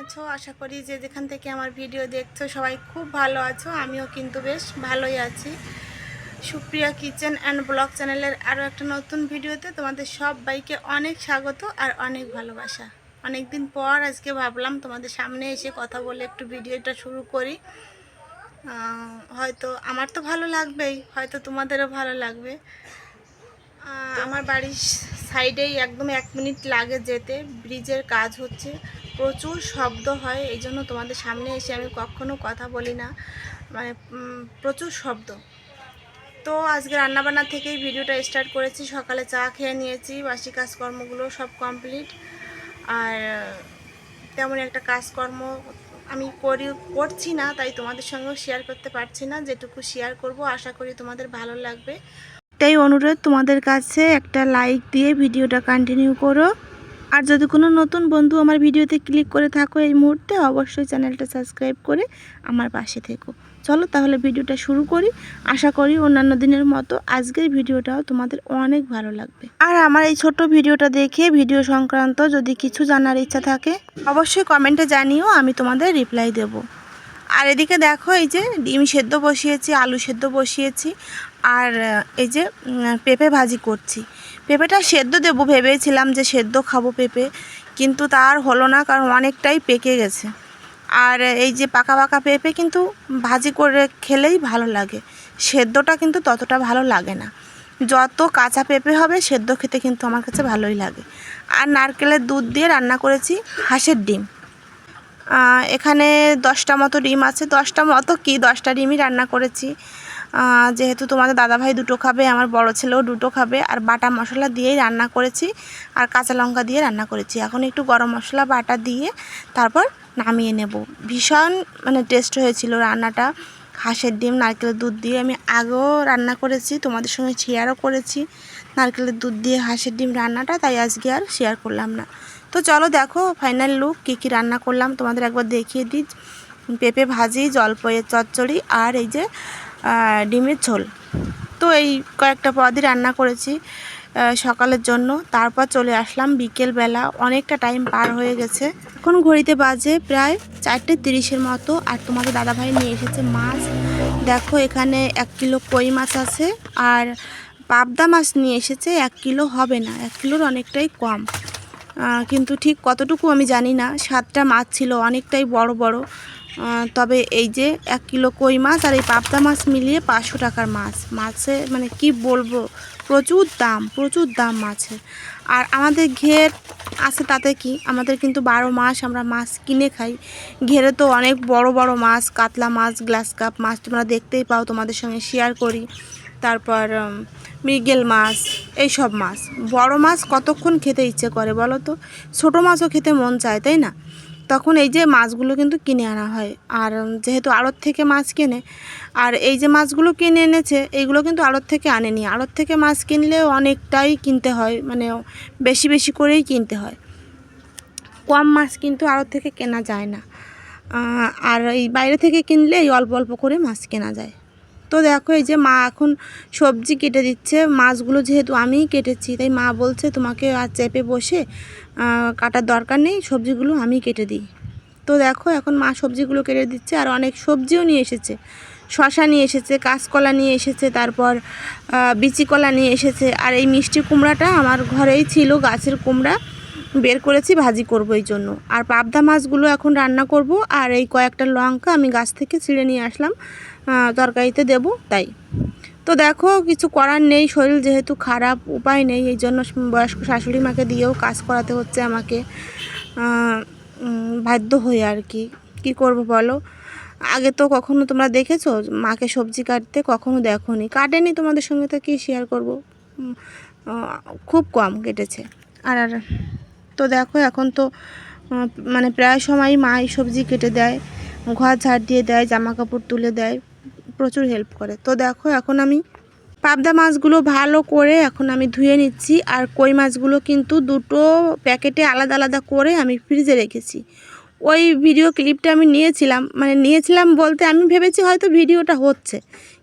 আছো? আশা করি যে যেখান থেকে আমার ভিডিও দেখছ সবাই খুব ভালো আছো, আমিও কিন্তু বেশ ভালোই আছি। সুপ্রিয়া কিচেন অ্যান্ড ব্লগ চ্যানেলের আরও একটা নতুন ভিডিওতে তোমাদের সব বাইকে অনেক স্বাগত আর অনেক ভালোবাসা। অনেক দিন পর আজকে ভাবলাম তোমাদের সামনে এসে কথা বলে একটু ভিডিওটা শুরু করি। হয়তো আমার তো ভালো লাগবেই, হয়তো তোমাদেরও ভালো লাগবে। আমার বাড়ির সাইডেই একদম এক মিনিট লাগে যেতে। ব্রিজের কাজ হচ্ছে। প্রচুর শব্দ হয়, এই জন্য তোমাদের সামনে এসে আমি কখনো কথা বলি না। মানে প্রচুর শব্দ। তো আজকে রান্নাবান্না থেকেই ভিডিওটা স্টার্ট করেছি। সকালে চা খেয়ে নিয়েছি, বাসি কাজকর্মগুলো সব কমপ্লিট। আর তেমন একটা কাজকর্ম আমি করি, করছি না, তাই তোমাদের সঙ্গেও শেয়ার করতে পারছি না। যেটুকু শেয়ার করব, আশা করি তোমাদের ভালো লাগবে। তাই অনুরোধ, তোমাদের কাছে একটা লাইক দিয়ে ভিডিওটা কন্টিনিউ করো। আর যদি কোনো নতুন বন্ধু আমার ভিডিওতে ক্লিক করে থাকো এই মুহূর্তে, অবশ্যই চ্যানেলটা সাবস্ক্রাইব করে আমার পাশে থেকো। চলো তাহলে ভিডিওটা শুরু করি। আশা করি অন্যান্য দিনের মতো আজকের ভিডিওটাও তোমাদের অনেক ভালো লাগবে। আর আমার এই ছোট ভিডিওটা দেখে ভিডিও সংক্রান্ত যদি কিছু জানার ইচ্ছা থাকে, অবশ্যই কমেন্টে জানিও, আমি তোমাদের রিপ্লাই দেবো। আর এদিকে দেখো এই যে ডিম সেদ্ধ বসিয়েছি, আলু সেদ্ধ বসিয়েছি। আর এই যে পেঁপে ভাজি করছি। পেঁপেটা সেদ্ধ দেবো, ভেবেছিলাম যে সেদ্ধ খাব পেঁপে, কিন্তু তার হলো না, কারণ অনেকটাই পেকে গেছে। আর এই যে পাকা পাকা পেঁপে কিন্তু ভাজি করে খেলেই ভালো লাগে। সেদ্ধটা কিন্তু ততটা ভালো লাগে না। যত কাঁচা পেঁপে হবে, সেদ্ধ খেতে কিন্তু আমার কাছে ভালোই লাগে। আর নারকেলের দুধ দিয়ে রান্না করেছি হাঁসের ডিম। এখানে দশটা মতো ডিম আছে। দশটা মতো কি দশটা ডিমই রান্না করেছি। যেহেতু তোমাদের দাদাভাই দুটো খাবে, আমার বড় ছেলেও দুটো খাবে, আর বাটা মশলা দিয়েই রান্না করেছি, আর কাঁচা লঙ্কা দিয়ে রান্না করেছি। এখন একটু গরম মশলা, বাটা দিয়ে তারপর নামিয়ে নেব। ভীষণ মানে টেস্ট হয়েছিল রান্নাটা। হাঁসের ডিম, নারকেলের দুধ দিয়ে আমি আগেও রান্না করেছি, তোমাদের সঙ্গে শেয়ারও করেছি। নারকেলের দুধ দিয়ে হাঁসের ডিম রান্নাটা, তাই আজকে আর শেয়ার করলাম না। তো চলো দেখো ফাইনাল লুক কী কী রান্না করলাম, তোমাদের একবার দেখিয়ে দিই। পেঁপে ভাজি জলপয়ের চচ্চড়ি, আর এই যে ডিমের ঝোল। তো এই কয়েকটা পদই রান্না করেছি সকালের জন্য। তারপর চলে আসলাম বিকেলবেলা। অনেকটা টাইম পার হয়ে গেছে। এখন ঘড়িতে বাজে প্রায় চারটে তিরিশের মতো। আর তোমাদের দাদাভাই নিয়ে এসেছে মাছ। দেখো, এখানে এক কিলো কই মাছ আছে। আর পাবদা মাছ নিয়ে এসেছে, এক কিলো হবে না। এক কিলোর অনেকটাই কম। কিন্তু ঠিক কতটুকু আমি জানি না। সাতটা মাছ ছিল, অনেকটাই বড় বড়। তবে এই যে এক কিলো কই মাছ আর এই পাবদা মাছ মিলিয়ে পাঁচশো টাকার মাছ। মাছে মানে কি বলব? প্রচুর দাম প্রচুর দাম মাছের আর আমাদের ঘের আছে তাতে কি? আমাদের কিন্তু বারো মাস আমরা মাছ কিনে খাই। ঘেরে তো অনেক বড় বড় মাছ, কাতলা মাছ, গ্লাস কাপ মাছ তোমরা দেখতেই পাও, তোমাদের সঙ্গে শেয়ার করি। তারপর মৃগেল মাছ এই সব মাছ। বড় মাছ কতক্ষণ খেতে ইচ্ছে করে বলো তো? ছোটো মাছও খেতে মন চায়, তাই না? তখন এই যে মাছগুলো কিন্তু কিনে আনা হয়। আর যেহেতু আড়ত থেকে মাছ কেনে, আর এই যে মাছগুলো কিনে এনেছে, এইগুলো কিন্তু আড়ত থেকে আনেনি। আড়ত থেকে মাছ কিনলে অনেকটাই কিনতে হয় মানে বেশি বেশি করেই কিনতে হয়। কম মাছ কিন্তু আড়ত থেকে কেনা যায় না। আর এই বাইরে থেকে কিনলে এই অল্প অল্প করে মাছ কেনা যায়। তো দেখো এই যে মা এখন সবজি কেটে দিচ্ছে। মাছগুলো যেহেতু আমিই কেটেছি, তাই মা বলছে তোমাকে আর চেপে বসে কাটার দরকার নেই, সবজিগুলো আমি কেটে দিই। তো দেখো এখন মা সবজিগুলো কেটে দিচ্ছে আর অনেক সবজিও নিয়ে এসেছে। শশা নিয়ে এসেছে, কাঁচকলা নিয়ে এসেছে, তারপর বিচি কলা নিয়ে এসেছে। আর এই মিষ্টি কুমড়াটা আমার ঘরেই ছিল গাছের কুমড়া। বের করেছি, ভাজি করব এই জন্য। আর পাবদা মাছগুলো এখন রান্না করব, আর এই কয়েকটা লঙ্কা আমি গাছ থেকে ছিঁড়ে নিয়ে আসলাম তরকারিতে দেব, তাই। তো দেখো, কিছু করার নেই, শরীর যেহেতু খারাপ, উপায় নেই, এই জন্য বয়স্ক শাশুড়ি মাকে দিয়েও কাজ করাতে হচ্ছে আমাকে বাধ্য হয়ে আর কি। কি করব বলো? আগে তো কখনো তোমরা দেখেছ, মাকে সবজি কাটতে? কখনো দেখোনি। কাটেনি, তোমাদের সঙ্গে তো কি শেয়ার করব? খুব কম কেটেছে। আর আর তো দেখো এখন তো মানে প্রায় সময় মাই সবজি কেটে দেয়, ঘর ঝাড় দিয়ে দেয় জামা কাপড় তুলে দেয়, প্রচুর হেল্প করে। তো দেখো এখন আমি পাবদা মাছগুলো ভালো করে এখন আমি ধুয়ে নিচ্ছি, আর কই মাছগুলো কিন্তু দুটো প্যাকেটে আলাদা আলাদা করে আমি ফ্রিজে রেখেছি। ওই ভিডিও ক্লিপটা আমি নিয়েছিলাম মানে নিয়েছিলাম বলতে আমি ভেবেছি হয়তো ভিডিওটা হচ্ছে,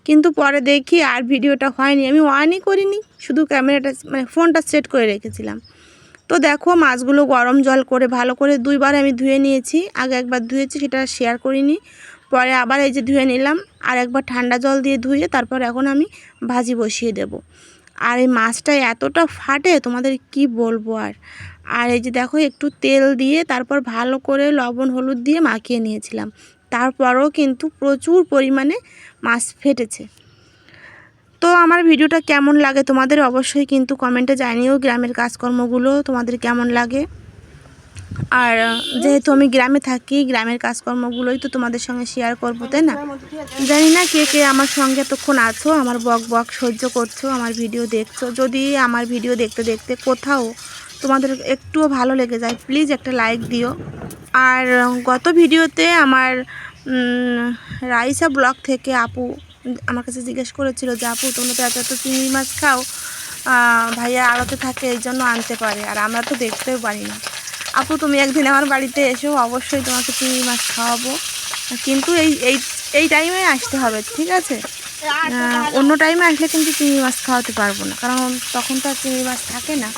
কিন্তু পরে দেখি আর ভিডিওটা হয়নি। আমি অনই করিনি, শুধু ক্যামেরাটা মানে ফোনটা সেট করে রেখেছিলাম। তো দেখো মাছগুলো গরম জল করে ভালো করে দুইবার আমি ধুয়ে নিয়েছি। আগে একবার ধুয়েছি, সেটা শেয়ার করিনি। পরে আবার এই যে ধুয়ে নিলাম, আর একবার ঠান্ডা জল দিয়ে ধুয়ে তারপর এখন আমি ভাজি বসিয়ে দেব। আর এই মাছটা এতটা ফাটে, তোমাদের কি বলব আর? আর এই যে দেখো, একটু তেল দিয়ে তারপর ভালো করে লবণ, হলুদ দিয়ে মাখিয়ে নিয়েছিলাম। তারপরও কিন্তু প্রচুর পরিমাণে মাছ ফেটেছে। তো আমার ভিডিওটা কেমন লাগে তোমাদের অবশ্যই কিন্তু কমেন্টে জানিও গ্রামের কাজকর্মগুলো তোমাদের কেমন লাগে। আর, যেহেতু আমি গ্রামে থাকি, গ্রামের কাজকর্মগুলোই তো তোমাদের সঙ্গে শেয়ার করব, তাই না? জানি না কে কে আমার সঙ্গে এতক্ষণ আছো, আমার বক বক সহ্য করছ, আমার ভিডিও দেখছ। যদি আমার ভিডিও দেখতে দেখতে কোথাও তোমাদের একটুও ভালো লেগে যায় প্লিজ একটা লাইক দিও। আর, গত ভিডিওতে আমার রাইসা ব্লগ থেকে আপু আমার কাছে জিজ্ঞেস করেছিল যে, আপু, তোমরা তো এত এত চিংড়ি মাছ খাও ভাইয়া আড়তে থাকে, এই জন্য আনতে পারে। আর আমরা তো দেখতেও পারি না। আপু, তুমি একদিন আমার বাড়িতে এসো, অবশ্যই তোমাকে চিংড়ি মাছ খাওয়াবো। কিন্তু এই এই এই টাইমে আসতে হবে, ঠিক আছে? অন্য টাইমে আসলে কিন্তু চিংড়ি মাছ খাওয়াতে পারব না, কারণ তখন তো আর চিংড়ি মাছ থাকে না।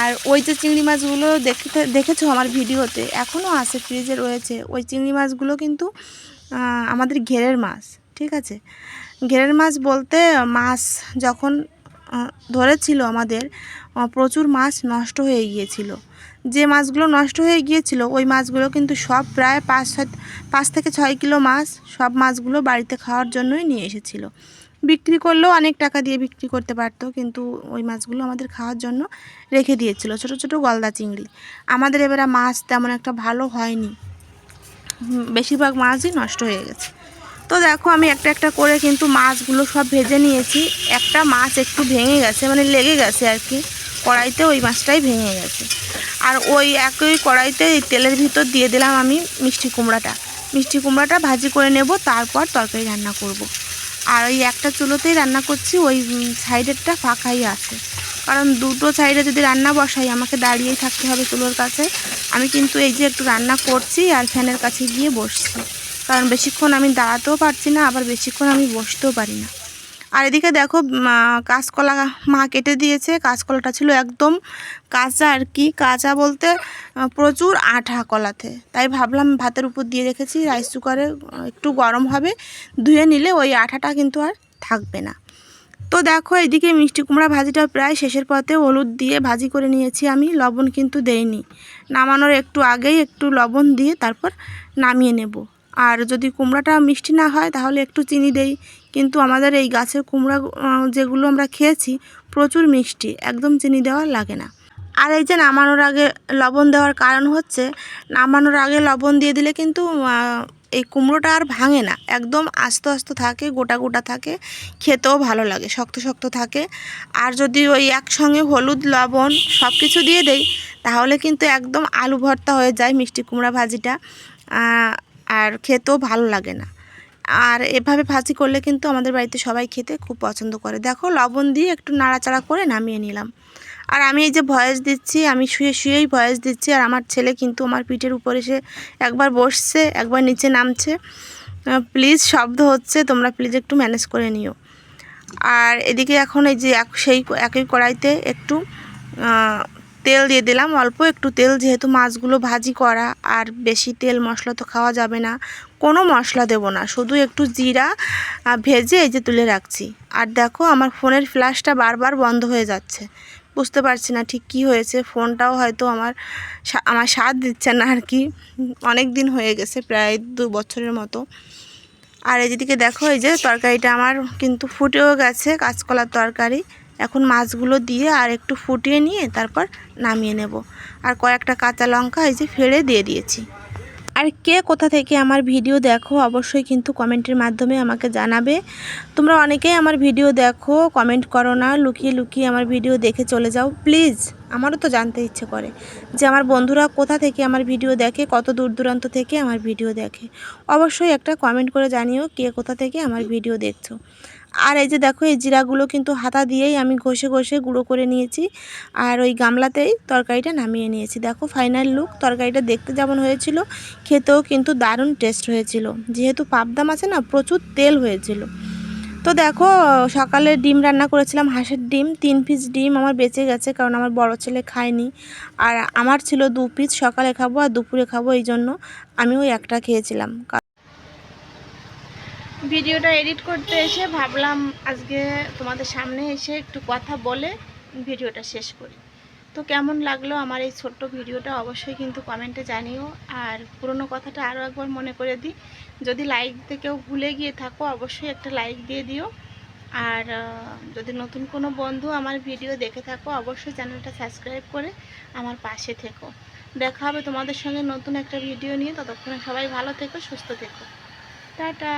আর ওই যে চিংড়ি মাছগুলো দেখতে দেখেছ আমার ভিডিওতে? এখনও আছে ফ্রিজে রয়েছে। ওই চিংড়ি মাছগুলো কিন্তু আমাদের ঘেরের মাছ। ঠিক আছে? ঘেরের মাছ বলতে মাছ যখন ধরেছিল আমাদের প্রচুর মাছ নষ্ট হয়ে গিয়েছিল। যে মাছগুলো নষ্ট হয়ে গিয়েছিল, ওই মাছগুলো কিন্তু সব প্রায় পাঁচ সাত পাঁচ থেকে ছয় কিলো মাছ সব মাছগুলো বাড়িতে খাওয়ার জন্যই নিয়ে এসেছিল। বিক্রি করলেও অনেক টাকা দিয়ে বিক্রি করতে পারতো, কিন্তু ওই মাছগুলো আমাদের খাওয়ার জন্য রেখে দিয়েছিল, ছোট ছোট গলদা চিংড়ি। আমাদের এবারে মাছ তেমন একটা ভালো হয়নি। বেশিরভাগ মাছই নষ্ট হয়ে গেছে। তো দেখো আমি একটা একটা করে কিন্তু মাছগুলো সব ভেজে নিয়েছি। একটা মাছ একটু ভেঙে গেছে মানে লেগে গেছে আর কি। কড়াইতে ওই মাছটাই ভেঙে গেছে। আর ওই একই কড়াইতে তেলের ভিতর দিয়ে দিলাম আমি মিষ্টি কুমড়াটা। মিষ্টি কুমড়াটা ভাজি করে নেব, তারপর তরকারি রান্না করব। আর ওই একটা চুলোতেই রান্না করছি, ওই সাইডেরটা ফাঁকাই আছে। কারণ দুটো সাইডে যদি রান্না বসাই, আমাকে দাঁড়িয়েই থাকতে হবে চুলোর কাছে। আমি কিন্তু এই যে একটু রান্না করছি আর ফ্যানের কাছে গিয়ে বসছি। কারণ বেশিক্ষণ আমি দাঁড়াতেও পারছি না, আবার বেশিক্ষণ আমি বসতেও পারি না। আর এদিকে দেখো কাঁচকলা মা কেটে দিয়েছে, কাঁচকলাটা ছিল একদম কাঁচা আর কি। কাঁচা বলতে প্রচুর আঠা কলাতে। তাই ভাবলাম ভাতের উপর দিয়ে রেখেছি, রাইস কুকারে একটু গরম হবে, ধুয়ে নিলে ওই আঠাটা কিন্তু আর থাকবে না। তো দেখো, এদিকে মিষ্টি কুমড়া ভাজিটা প্রায় শেষের পথে হলুদ দিয়ে ভাজি করে নিয়েছি আমি, লবণ কিন্তু দেইনি। নামানোর একটু আগেই একটু লবণ দিয়ে তারপর নামিয়ে নেব। আর যদি কুমড়াটা মিষ্টি না হয়, তাহলে একটু চিনি দেই। কিন্তু আমাদের এই গাছের কুমড়া যেগুলো আমরা খেয়েছি, প্রচুর মিষ্টি, একদম চিনি দেওয়া লাগে না। আর এই যে নামানোর আগে লবণ দেওয়ার কারণ হচ্ছে, নামানোর আগে লবণ দিয়ে দিলে কিন্তু এই কুমড়োটা আর ভাঙে না। একদম আস্তে আস্তে থাকে, গোটা গোটা থাকে, খেতেও ভালো লাগে, শক্ত শক্ত থাকে। আর যদি ওই একসঙ্গে হলুদ, লবণ সব কিছু দিয়ে দেই, তাহলে কিন্তু একদম আলু ভর্তা হয়ে যায় মিষ্টি কুমড়া ভাজিটা। আর খেতেও ভালো লাগে না। আর এভাবে ভাজি করলে কিন্তু আমাদের বাড়িতে সবাই খেতে খুব পছন্দ করে। দেখো লবণ দিয়ে একটু নাড়াচাড়া করে নামিয়ে নিলাম। আর আমি এই যে ভয়েস দিচ্ছি, আমি শুয়ে শুয়েই ভয়েস দিচ্ছি, আর আমার ছেলে কিন্তু আমার পিঠের উপর এসে একবার বসছে, একবার নিচে নামছে। প্লিজ শব্দ হচ্ছে, তোমরা প্লিজ একটু ম্যানেজ করে নিও। আর এদিকে এখন এই যে সেই একই কড়াইতে একটু তেল দিয়ে দিলাম। অল্প একটু তেল, যেহেতু মাছগুলো ভাজি করা, আর বেশি তেল মশলা তো খাওয়া যাবে না। কোনো মশলা দেব না, শুধু একটু জিরা ভেজে এই যে তুলে রাখছি। আর দেখো, আমার ফোনের ফ্ল্যাশটা বারবার বন্ধ হয়ে যাচ্ছে। বুঝতে পারছি না ঠিক কি হয়েছে, ফোনটাও হয়তো আমার আমার স্বাদ দিচ্ছে না আর কি। অনেক দিন হয়ে গেছে, প্রায় দু বছরের মতো। আর এদিকে দেখো, এই যে তরকারিটা আমার কিন্তু ফুটেও গেছে, কাঁচকলার তরকারি। এখন মাছগুলো দিয়ে আর একটু ফুটিয়ে নিয়ে তারপর নামিয়ে নেব। আর কয়েকটা কাঁচা লঙ্কা এই যে ফেড়ে দিয়ে দিয়েছি। আর কে কোথা থেকে আমার ভিডিও দেখো অবশ্যই কিন্তু কমেন্টের মাধ্যমে আমাকে জানাবে। তোমরা অনেকেই আমার ভিডিও দেখো, কমেন্ট করো না, লুকিয়ে লুকিয়ে আমার ভিডিও দেখে চলে যাও। প্লিজ, আমারও তো জানতে ইচ্ছে করে যে আমার বন্ধুরা কোথা থেকে আমার ভিডিও দেখে, কত দূর দূরান্ত থেকে আমার ভিডিও দেখে। অবশ্যই একটা কমেন্ট করে জানিও কে কোথা থেকে আমার ভিডিও দেখছ। আর এই যে দেখো, এই জিরাগুলো কিন্তু হাতা দিয়েই আমি ঘষে ঘষে গুঁড়ো করে নিয়েছি। আর ওই গামলাতেই তরকারিটা নামিয়ে নিয়েছি। দেখো ফাইনাল লুক তরকারিটা দেখতে যেমন হয়েছিল, খেতেও কিন্তু দারুণ টেস্ট হয়েছিল। যেহেতু পাবদা মাছে না, প্রচুর তেল হয়েছিল। তো দেখো, সকালে ডিম রান্না করেছিলাম, হাঁসের ডিম, তিন পিস ডিম আমার বেঁচে গেছে, কারণ আমার বড় ছেলে খায়নি। আর আমার ছিল দু পিস সকালে খাব আর দুপুরে খাব এই জন্য আমি ওই একটা খেয়েছিলাম। ভিডিওটা এডিট করতে এসে ভাবলাম আজকে তোমাদের সামনে এসে একটু কথা বলে ভিডিওটা শেষ করি। তো কেমন লাগল আমার এই ছোট্ট ভিডিওটা অবশ্যই কিন্তু কমেন্টে জানিও। আর পুরনো কথাটা আরও একবার মনে করে দিই, যদি লাইক দিতে কেউ ভুলে গিয়ে থাকো অবশ্যই একটা লাইক দিয়ে দিও। আর যদি নতুন কোনো বন্ধু আমার ভিডিও দেখে থাকো অবশ্যই চ্যানেলটা সাবস্ক্রাইব করে আমার পাশে থেকো। দেখা হবে তোমাদের সঙ্গে নতুন একটা ভিডিও নিয়ে। ততক্ষণে সবাই ভালো থেকো, সুস্থ থেকো। টাটা!